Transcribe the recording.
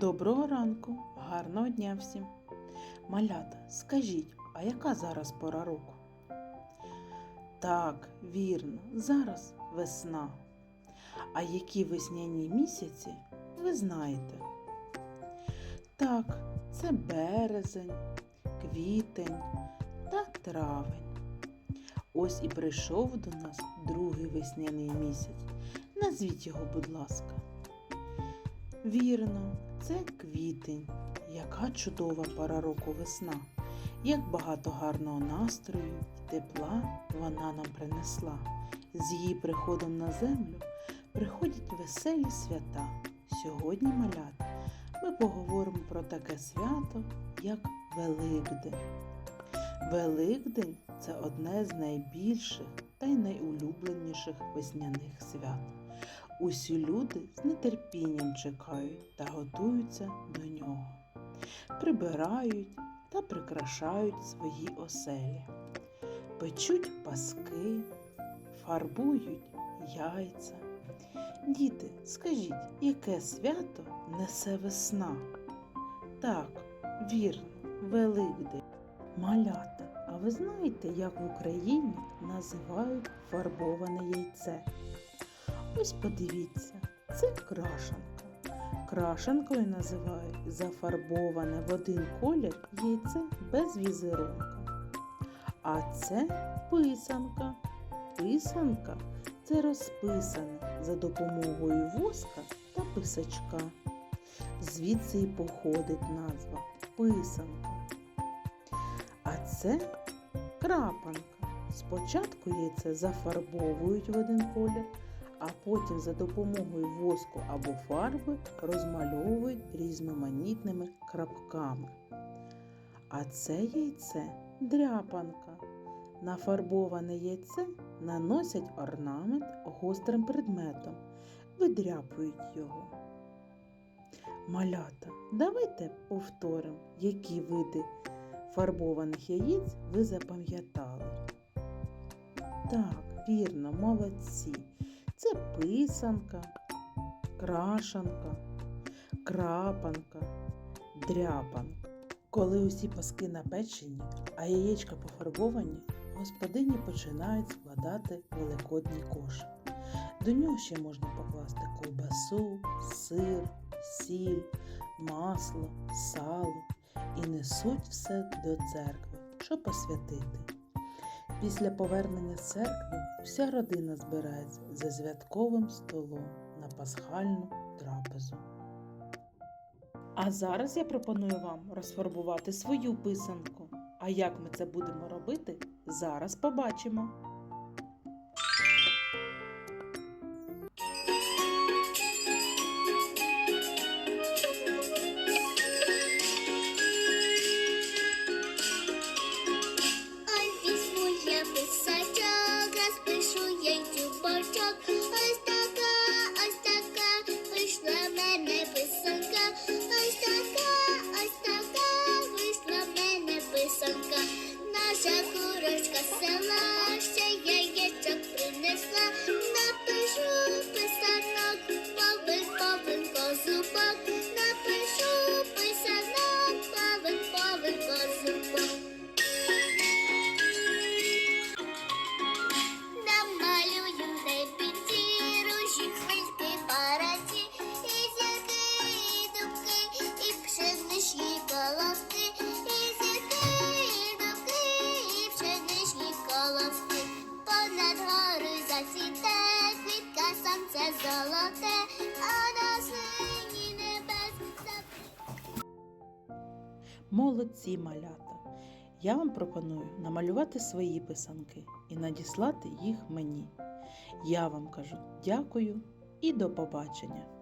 Доброго ранку, гарного дня всім. Малята, скажіть, а яка зараз пора року? Так, вірно, зараз весна. А які весняні місяці ви знаєте? Так, це березень, квітень та травень. Ось і прийшов до нас другий весняний місяць. Назвіть його, будь ласка. Вірно, це квітень. Яка чудова пора року весна. Як багато гарного настрою і тепла вона нам принесла. З її приходом на землю приходять веселі свята. Сьогодні, малята, ми поговоримо про таке свято, як Великдень. Великдень це одне з найбільших та й найулюбленіших весняних свят. Усі люди з нетерпінням чекають та готуються до нього, прибирають та прикрашають свої оселі, печуть паски, фарбують яйця. Діти, скажіть, яке свято несе весна? Так, вірно, Великдень. Малята, а ви знаєте, як в Україні називають фарбоване яйце? Ось подивіться, це крашанка. Крашанкою називають зафарбоване в один колір яйце без візерунка. А це писанка. Писанка це розписане за допомогою воска та писачка. Звідси і походить назва писанка. А це крапанка. Спочатку яйце зафарбовують в один колір, а потім за допомогою воску або фарби розмальовують різноманітними крапками. А це яйце дряпанка. На фарбоване яйце наносять орнамент гострим предметом, видряпують його. Малята, давайте повторимо, які види фарбованих яєць ви запам'ятали. Так, вірно, молодці. Це писанка, крашанка, крапанка, дряпанка. Коли усі паски напечені, а яєчка пофарбовані, господині починають складати великодній кошик. До нього ще можна покласти ковбасу, сир, сіль, масло, сало і несуть все до церкви, щоб посвятити. Після повернення з церкви вся родина збирається за святковим столом на пасхальну трапезу. А зараз я пропоную вам розфарбувати свою писанку. А як ми це будемо робити, зараз побачимо. Параці, і зірки, і дубки, і пшеничні колоски, і зірки, і дубки, і пшеничні колоски. Понад горою зацвіте, квітка сонце золоте, а на сині небес запрі- Молодці малята! Я вам пропоную намалювати свої писанки і надіслати їх мені. Я вам кажу дякую і до побачення!